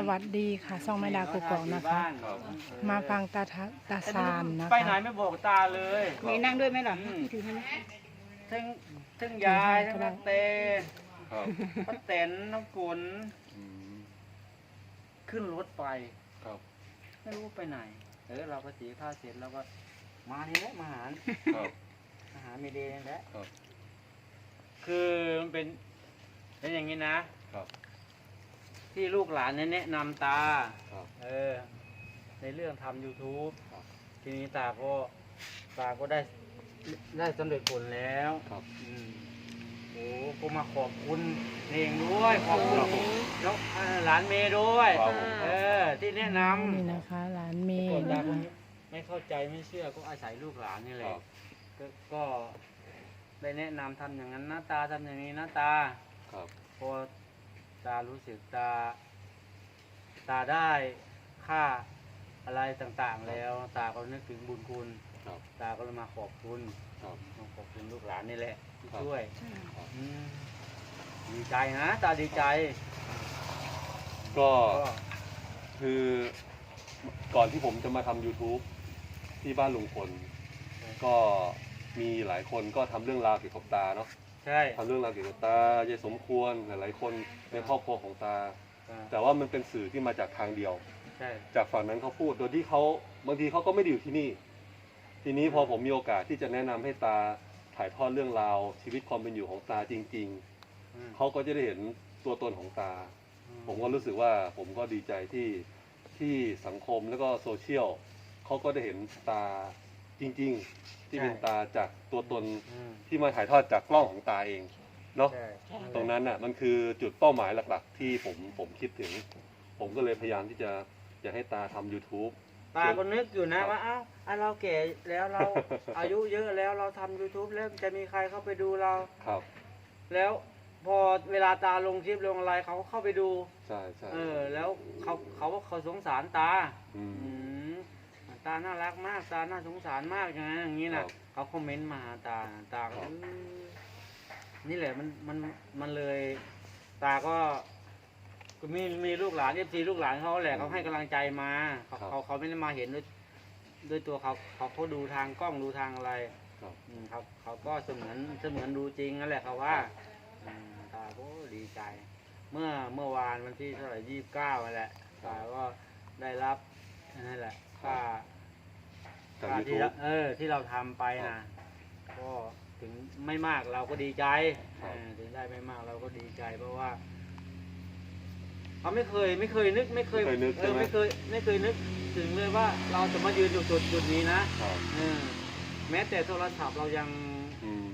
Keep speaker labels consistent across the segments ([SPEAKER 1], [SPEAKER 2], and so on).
[SPEAKER 1] สวัสดีค่ะซ่องแม่ดากกอกนะคะ
[SPEAKER 2] บ้าน
[SPEAKER 3] ครับ
[SPEAKER 1] มาฟังตาทะตาซานนะ
[SPEAKER 2] ไปไหน
[SPEAKER 1] คะ
[SPEAKER 2] ไม่บอกตาเลย
[SPEAKER 4] มีนั่งด้วยไหมล่ะ
[SPEAKER 2] อืม
[SPEAKER 4] ถือให้ไหม
[SPEAKER 2] ทั้งทั้งยายทั้งนักเต
[SPEAKER 3] ครับ
[SPEAKER 2] ป้าแตนน้องกุล
[SPEAKER 3] อืม
[SPEAKER 2] ขึ้นรถไป
[SPEAKER 3] ครับ
[SPEAKER 2] ไม่รู้ไปไหน เออเราก็สีข้าวเสร็จแล้วก็มานี่แหละมาหา
[SPEAKER 3] ครับ
[SPEAKER 2] มาหาเมเดย์นี่แหละ
[SPEAKER 3] ครับ
[SPEAKER 2] คือมันเป็นเป็นอย่างนี้นะ
[SPEAKER 3] ครับ
[SPEAKER 2] ที่ลูกหลานเนี่ยแนะนำตา
[SPEAKER 3] ครับ
[SPEAKER 2] เออ ในเรื่องทำ YouTube
[SPEAKER 3] ครับ
[SPEAKER 2] ทีนี้ตาก็ตาก็ได้ได้สำเร็จผลแล้ว
[SPEAKER 3] ครับ
[SPEAKER 2] อืมโอ้ก็มาขอบคุณเองด้วยขอบคุณ
[SPEAKER 3] ครับผม
[SPEAKER 2] น้องอ่าหลานเมย์ด้วย
[SPEAKER 3] ครับผม
[SPEAKER 2] เออ ที่แนะนำ
[SPEAKER 1] นี่นะคะหลานเม
[SPEAKER 2] ก่อ
[SPEAKER 1] ย์
[SPEAKER 2] นตา
[SPEAKER 1] นะ
[SPEAKER 2] ก็
[SPEAKER 1] คะ
[SPEAKER 2] ไม่ไม่เข้าใจไม่เชื่อก็อาศัยลูกหลานนี่แห
[SPEAKER 3] ครั
[SPEAKER 2] ละ
[SPEAKER 3] บ
[SPEAKER 2] ก็ก็ได้แนะนำทำอย่างนั้นนะตาทำอย่างนี้นะตา
[SPEAKER 3] ครับ
[SPEAKER 2] พอ ตารู้สึกตา ตาได้ค่าอะไรต่างๆแล้ว ตาก็นึกถึงบุญคุณ
[SPEAKER 3] ครับ
[SPEAKER 2] ตาก็เลยมาขอบคุณ
[SPEAKER 3] ครับ
[SPEAKER 2] มาขอบคุณลูกหลานนี่แหละที่
[SPEAKER 3] ครับ
[SPEAKER 2] ช่วย
[SPEAKER 3] ครับ
[SPEAKER 2] อืมดีใจนะตาดีใจ
[SPEAKER 3] ก็
[SPEAKER 2] ก็
[SPEAKER 3] คือก่อนที่ผมจะมาทำ YouTube ที่บ้านลุงพลก็มีหลายคนก็ทำเรื่องราวเกี่ยวกับตาเนาะ
[SPEAKER 2] ใช่
[SPEAKER 3] ทำเรื่องราวเกี่ยวกับตายายสมควรหลายๆคนในครอบครัวของตา
[SPEAKER 2] อ่า
[SPEAKER 3] แต่ว่ามันเป็นสื่อที่มาจากทางเดียว
[SPEAKER 2] ใช่
[SPEAKER 3] จากฝั่งนั้นเขาพูดโดยที่เขาบางทีเขาก็ไม่ได้อยู่ที่นี่ ทีนี้พอผมมีโอกาสที่จะแนะนำให้ตาถ่ายทอดเรื่องราว ชีวิตความเป็นอยู่ของตาจริง
[SPEAKER 2] อืม
[SPEAKER 3] ๆเขาก็จะได้เห็นตัวตนของตา
[SPEAKER 2] อื
[SPEAKER 3] ผมก็รู้สึกว่าผมก็ดีใจที่ที่สังคมแล้วก็โซเชียลเขาก็ได้เห็นตา จริงๆ ที่เป็นตาจากตัวตน
[SPEAKER 2] อืม
[SPEAKER 3] ที่มาถ่ายทอดจากกล้องของตาเองเนาะ
[SPEAKER 2] ใช่
[SPEAKER 3] ตรงนั้นน่ะมันคือจุดเป้าหมายหลักๆ ที่ผมผมคิดถึง ผมก็เลยพยายามที่จะจะให้ตาทำ YouTube
[SPEAKER 2] ตาก็นึกอยู่นะครับว่าเอ้าอะเราแก่แล้วเรา อายุเยอะแล้วเราทำ YouTube แล้วจะมีใครเข้าไปดูเรา
[SPEAKER 3] ครับ
[SPEAKER 2] แล้วพอเวลาตาลงคลิปลงอะไรเขาก็เข้าไปดู
[SPEAKER 3] ใช่ใช่
[SPEAKER 2] เออ แล้วเขาเขาเขาสงสารตา
[SPEAKER 3] อืม
[SPEAKER 2] อืม ตาน่ารักมากตาน่าสงสารมากอย่างนั้นอย่างนี้
[SPEAKER 3] ครั
[SPEAKER 2] นะ
[SPEAKER 3] บ
[SPEAKER 2] เขาคอมเมนต์มาหาตาตาก็
[SPEAKER 3] ครับ
[SPEAKER 2] เออนี่แหละมันมันมันเลย ตาก็ก็มีมีลูกหลานเอฟซีลูกหลานเขาแหละเขาให้กำลังใจมาเขาเขาเขาไม่ได้มาเห็นด้วยด้วยตัวเขาเขาเขาดูทางกล้องดูทางอะไร
[SPEAKER 3] ครับ
[SPEAKER 2] อืมเขาเขาก็เสมือนเสมือนดูจริงนั่นแหละเขาว่าอืมตาก็ดีใจ เมื่อเมื่อวานวันที่เท่าไหร่ยี่สิบเก้านั่นแหละตาก็ได้รับนั่นแหละ ค่า
[SPEAKER 3] จาก
[SPEAKER 2] ค่าที่
[SPEAKER 3] YouTube
[SPEAKER 2] เราเออที่เราทำไปนะก็ถึงไม่มากเราก็ดีใจ
[SPEAKER 3] ครับ
[SPEAKER 2] เออถึงได้ไม่มากเราก็ดีใจ เพราะว่าเขาไม่เคยไม่เคยนึกไม่เคย
[SPEAKER 3] ไม่เคยนึก
[SPEAKER 2] เอ
[SPEAKER 3] ใช่
[SPEAKER 2] อ
[SPEAKER 3] ไหม
[SPEAKER 2] ไม่เคยไม่เคยนึกถึงเลยว่าเราจะมายืนอยู่จุดจุดนี้นะครับเออแม้แต่โทรศัพท์เรายัง
[SPEAKER 3] อืม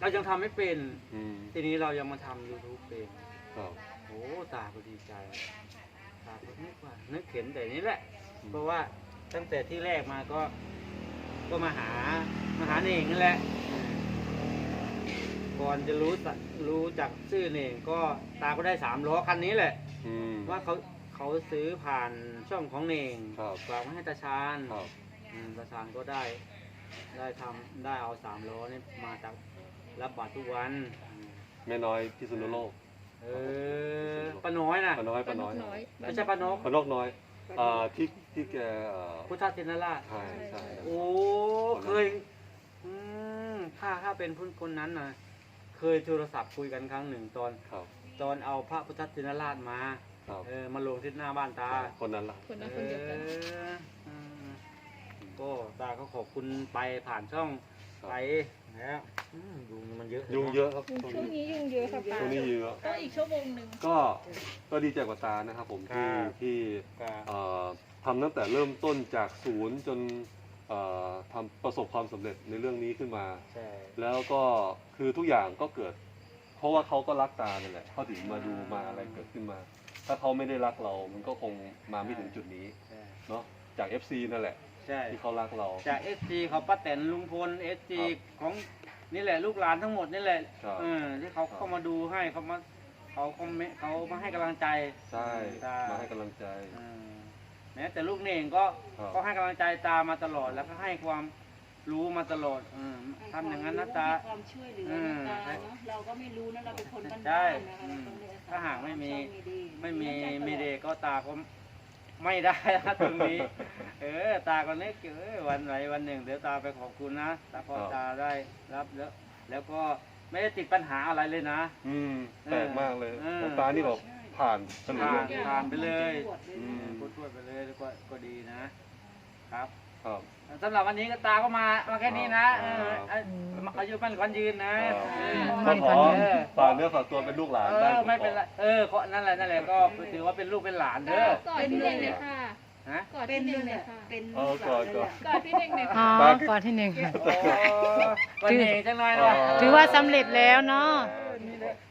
[SPEAKER 2] เรายังทำไม่เป็น
[SPEAKER 3] อืม
[SPEAKER 2] ทีนี้เรายังมาทำ YouTube เป็น
[SPEAKER 3] ครับ
[SPEAKER 2] โอ้ตาก็ดีใจตาก็นึกว่านึกเห็นแต่นี้แหละ
[SPEAKER 3] อืม
[SPEAKER 2] เพราะว่า ตั้งแต่ที่แรกมาก็ ก็มาหามาหาเน่งนั่นแหละ ก่อนจะรู้จักรู้จักชื่อเน่งก็ตาก็ได้สามล้อคันนี้แหละ
[SPEAKER 3] อืม
[SPEAKER 2] ว่าเขาเขาซื้อผ่านช่องของเน่ง
[SPEAKER 3] ครับ
[SPEAKER 2] ฝากมาให้ตาชาญ
[SPEAKER 3] ครับ
[SPEAKER 2] อืมตาชาญก็ได้ ได้ทำได้เอาสามล้อนี่มาจากรับบาตรทุกวันอืม
[SPEAKER 3] แม่น้อยพิษณุโลก
[SPEAKER 2] เออป้าน้อยนะ
[SPEAKER 3] ป้าน้อยป้าน้อย
[SPEAKER 2] ไม่ใช่ป้านก
[SPEAKER 3] ป้านกน้อย อ่าที่ที่แกเอ่อ
[SPEAKER 2] พุทธเทนราช
[SPEAKER 3] ใช่ใช่
[SPEAKER 2] โอ้ เคย อืม ถ้าถ้าเป็นพุ่นคนนั้นนะเคยโทรศัพท์คุยกันครั้งหนึ่งตอน
[SPEAKER 3] ครับ
[SPEAKER 2] ตอนเอาพระพุทธเทนราชมา
[SPEAKER 3] ครับ
[SPEAKER 2] เออ มาลงที่หน้าบ้านตา
[SPEAKER 3] คนนั้นล่ะ
[SPEAKER 4] คนนั้นคนเดียวกัน
[SPEAKER 2] เอออืมก็ตาก็ขอบคุณไปผ่านช่อง
[SPEAKER 3] ครับ
[SPEAKER 2] ไปแล้วอืมยุงมันเยอะ
[SPEAKER 3] ยุงเยอะครับ
[SPEAKER 4] ช่วงนี้ยุ่งเยอะค่ะป้า
[SPEAKER 3] ช่วงนี้เยอะ
[SPEAKER 4] ต้องอีกชั่วโมงหนึ่ง
[SPEAKER 3] ก็ก็ดีใจกับตานะครับผมที่ที่
[SPEAKER 2] ก็
[SPEAKER 3] เอ่อทำตั้งแต่เริ่มต้นจากศูนย์จนเอ่อทำประสบความสำเร็จในเรื่องนี้ขึ้นมา
[SPEAKER 2] ใช่
[SPEAKER 3] แล้วก็คือทุกอย่างก็เกิด เพราะว่าเขาก็รักตาเนี่ยแหละเขาถึงมาดูมาอะไรเกิดขึ้นมา ถ้าเขาไม่ได้รักเรา มันก็คงมาไม่ถึงจุดนี้
[SPEAKER 2] ใช่
[SPEAKER 3] เนาะจาก FC นั่นแหละ
[SPEAKER 2] ใช่
[SPEAKER 3] ที่เขารักเรา
[SPEAKER 2] จากเอสจีเขาป้าแตนลุงพลเอสจี
[SPEAKER 3] ครับ
[SPEAKER 2] ของนี่แหละลูกหลานทั้งหมดนี่แหละ
[SPEAKER 3] ครับ
[SPEAKER 2] เออที่เขา
[SPEAKER 3] ครับ
[SPEAKER 2] เข้ามาดูให้เขามาเขาคอมเมนต์เขามาให้กำลังใจ
[SPEAKER 3] ใช่
[SPEAKER 2] ต
[SPEAKER 3] มาให้กำลังใจ
[SPEAKER 2] อืมแม้แต่ลูกเน่งก็
[SPEAKER 3] ครับ
[SPEAKER 2] ก็ให้กำลังใจตามาตลอด แล้วก็ให้ความรู้มาตลอดเออทำอย่างนั้นนะตา
[SPEAKER 5] ความช่วยเหลือ
[SPEAKER 2] อืม
[SPEAKER 5] นะตาเนาะเราก็ไม่รู้นะเราเป็นคนบ้านๆ
[SPEAKER 2] ใช่
[SPEAKER 5] นะคะ
[SPEAKER 2] อืม
[SPEAKER 5] ต้องเลยอศัย
[SPEAKER 2] ถ้าหากไม่มี
[SPEAKER 5] ช่องดีๆ
[SPEAKER 2] ไม่มีมีเดย์ก็ตาก็ ไม่ได้นะตรงนี้ เออ ตาก็นึกเออวันไหนวันหนึ่งเดี๋ยวตาไปขอบคุณนะตาพอ
[SPEAKER 3] ครับ
[SPEAKER 2] ตาได้รับแล้ว แล้วก็ไม่ได้ติดปัญหาอะไรเลยนะ
[SPEAKER 3] อืมแปลกมากเลย
[SPEAKER 2] เออ
[SPEAKER 3] ของตานี่แบบผ่านเฉลี่
[SPEAKER 2] ผ่าน
[SPEAKER 3] ย
[SPEAKER 2] ผ่านไปเลย
[SPEAKER 3] อืม
[SPEAKER 2] พูดช่วยไปเลยแล้วก็ก็ดีนะครับ
[SPEAKER 3] ครับ
[SPEAKER 2] สำหรับวันนี้ก็ตาก็มามาแค่นี้นะเออ
[SPEAKER 3] ครับ
[SPEAKER 2] อา อายุมั่นขวัญยืนนะเออ
[SPEAKER 3] ก็ขอ
[SPEAKER 2] เออ
[SPEAKER 3] ฝากเนื้อฝากตัวเป็นลูกหลาน
[SPEAKER 2] เอ
[SPEAKER 3] ได้
[SPEAKER 2] อไม่เป็นไรเออก็นั่นแหละนั่นแหละก็ถือว่าเป็นลูกเป็นหลานเด้อ
[SPEAKER 4] กอดพี่เน่งเลยค่ะ
[SPEAKER 2] ฮะ
[SPEAKER 4] กอดพี่เน่งเลยค่ะ
[SPEAKER 5] เป็น
[SPEAKER 3] เออก่อนก่อน
[SPEAKER 4] กอดพี่เน่งเลย
[SPEAKER 1] อ๋
[SPEAKER 4] ค่ะ
[SPEAKER 1] อก่อนที่หนึ่งค่ะ
[SPEAKER 2] โอ้วันนี้จังเลยเนาะ
[SPEAKER 1] ถือว่าสำเร็จแล้วเนาะ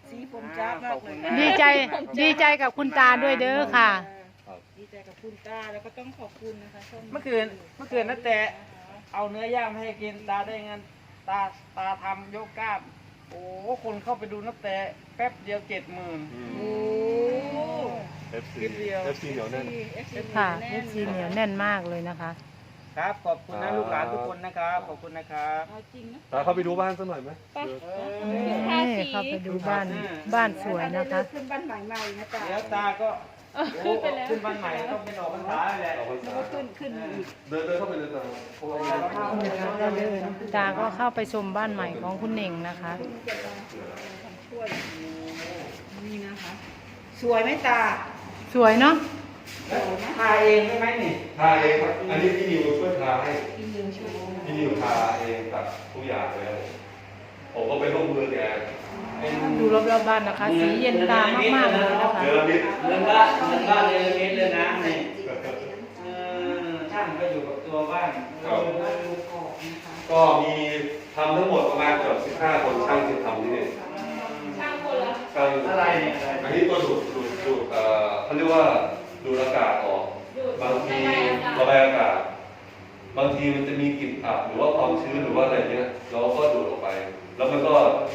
[SPEAKER 5] สีผมจ้าบมากเลย
[SPEAKER 1] ดีใจดีใจกับคุณตาด้วยเด้อค่ะ
[SPEAKER 5] ดีใจกับคุณตาแล้วก็ต้องขอบคุณนะคะช่อง
[SPEAKER 2] เมื่อคืนเมื่อคืนนัแต่เอาเนื้อย่างมาให้กินตาได้เงิน ตาตาทำยกกล้าม โอ้คนเข้าไปดูนัแต่แป๊บเดียวเจ็ดหมื่น
[SPEAKER 5] โอ้
[SPEAKER 3] เอฟซี
[SPEAKER 2] คลิปเดียว
[SPEAKER 3] เอฟซีเหนียวแน่น
[SPEAKER 1] ค่ะเอฟซีเหนียวแน่นมากเลยนะคะ
[SPEAKER 2] ครับ ขอบคุณนะลูกหลานทุกคนนะครับ ขอบคุณนะครับ
[SPEAKER 5] เอาจริงนะ
[SPEAKER 3] ตาเข้าไปดูบ้านสักหน่อยไหม
[SPEAKER 2] เอ
[SPEAKER 1] นี่เข้าไปดูบ้านบ้านสวยนะคะ
[SPEAKER 5] ขึ้นบ้านใหม่ใหม่นะตา
[SPEAKER 2] เดี๋ยวตาก็ โอ้ขึ้นบ้านใหม่ต้องเป็นออกพรรษาแหละ
[SPEAKER 3] เอาพรรษา
[SPEAKER 5] ขึ้นขึ้นอีก
[SPEAKER 3] เดินเดินเข้าไปเลยตาเพราะว่า
[SPEAKER 1] นี่นะคะก็เดินตาก็เข้าไปชมบ้านใหม่ของคุณเน่งนะคะ
[SPEAKER 5] ช่วยนี่นะคะสวยไหมตา
[SPEAKER 1] สวยเนาะ
[SPEAKER 2] ทาเองใช่ไหมนี่
[SPEAKER 3] ทาเองครับอันนี้พี่นิวช่วยทาให้
[SPEAKER 5] พี่นิวช่วยนะ
[SPEAKER 3] พี่นิวทาเองกับทุกอย่างเลยครับ ผมก็เป็นลูกมือแก
[SPEAKER 1] ดูรอบๆบ้านนะคะ สีเย็นตามากๆเลยนะคะ
[SPEAKER 3] เดือนนิด
[SPEAKER 2] เหมือนบ้านเหมือนบ้านเรเมตเลยนะนี่เออช่างก็อยู่กับตัวบ้าน
[SPEAKER 3] ครับก็มีทำทั้งหมดประมาณเกือบ15 คนช่างที่ทำที่นี่
[SPEAKER 4] ช่างคนละ
[SPEAKER 3] ช่าง
[SPEAKER 2] อะไรเนี่ยอะไร
[SPEAKER 3] อันนี้ก็ดูดดูดดูดเอ่อเขาเรียกว่าดูดอากาศออก บางทีระบายอากาศ บางทีมันจะมีกลิ่นอับหรือว่าความชื้นหรือว่าอะไรเงี้ยเราก็ดูดออกไป แล้วมันก็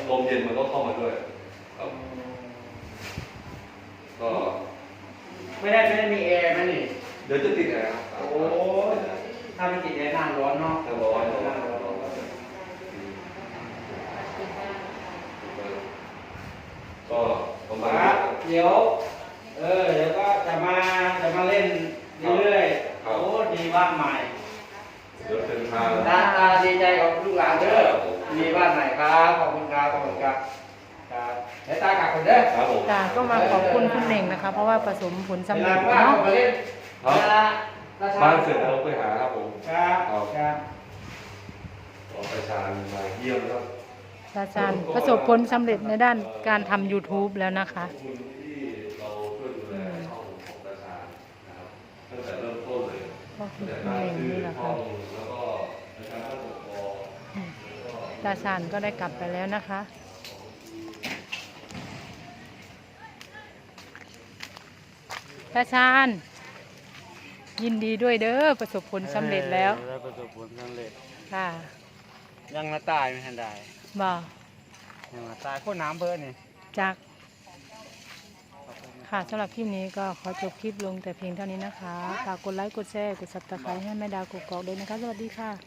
[SPEAKER 3] ลมเย็นมันก็เข้ามาด้วยครับก็
[SPEAKER 2] ไม่ได้ไม่ได้มีแอร์ไหมนี่
[SPEAKER 3] เดี๋ยวจะติดแอร์ครับ
[SPEAKER 2] โอ้ถ้าไม่ติดแอร์หน้าร้อนเนาะ
[SPEAKER 3] ถ้าร้อน
[SPEAKER 2] ห
[SPEAKER 3] ร้
[SPEAKER 2] น้า
[SPEAKER 3] อน
[SPEAKER 2] ร้อน
[SPEAKER 3] ร้อนก็ประมาณ
[SPEAKER 2] ค
[SPEAKER 3] นี้
[SPEAKER 2] รับเดี๋ยว เออ เดี๋ยวก็จะมาจะมาเล่นเรื่อยๆ
[SPEAKER 3] ครั
[SPEAKER 2] โอ้
[SPEAKER 3] บ
[SPEAKER 2] ดีบ้านใหม่
[SPEAKER 3] เดี๋ยวเดินทาง
[SPEAKER 2] ตาตาดีใจกับลูกหลานเด้อมี บ้านใหม่ครับขอบคุณครับขอบคุณครับครับเดี๋ยวตากลับคนเด้อ
[SPEAKER 3] ครับผม
[SPEAKER 1] ตาก็มาขอบคุณคุณเน่งนะคะ เพราะว่าผสมผลสำ
[SPEAKER 2] เว
[SPEAKER 1] เร็
[SPEAKER 2] ลา
[SPEAKER 1] จ
[SPEAKER 2] ว่าง
[SPEAKER 1] เนาะ
[SPEAKER 2] ก็มาเล่น
[SPEAKER 3] ครับ
[SPEAKER 2] เวลาราช
[SPEAKER 3] บ้านเสร็จแล้วไปหาครับผม
[SPEAKER 2] ครับครับ
[SPEAKER 3] ขอประชาญมาเยี่ยมครับ
[SPEAKER 1] อาจารย์ประสบผลสำเร็จในด้านการทำ YouTube แล้วนะคะ
[SPEAKER 3] ขอบคุณที่เราช่วยดูแลช่องของประชาญนะครับตั้งแต่เริ่มต้นเลย
[SPEAKER 1] ก็คือ
[SPEAKER 3] แต่
[SPEAKER 1] คุณ
[SPEAKER 3] ตั้ง
[SPEAKER 1] เน่ง
[SPEAKER 3] ชื่อ
[SPEAKER 1] นี่แหละ
[SPEAKER 3] ช่อ
[SPEAKER 1] ค่ะ
[SPEAKER 3] งแล้วก็ ประชาชนปกครอง
[SPEAKER 1] ตาชานก็ได้กลับไปแล้วนะคะ ตาชานยินดีด้วยเด้อประสบผลสำเร็จแล้ว
[SPEAKER 2] ได้ประสบผลสำเร็จ
[SPEAKER 1] ค่ะ
[SPEAKER 2] ยังมาตายไม่ทันได้
[SPEAKER 1] บ่
[SPEAKER 2] ยังมาตายโคตรน้ำเพิ่นนี่
[SPEAKER 1] จากค่ะสำหรับคลิปนี้ก็ขอจบคลิปลงแต่เพียงเท่านี้นะคะฝากกดไลค์กดแชร์กดซับสไครต์ให้แม่ดาวกกอกด้วยนะคะ สวัสดีค่ะ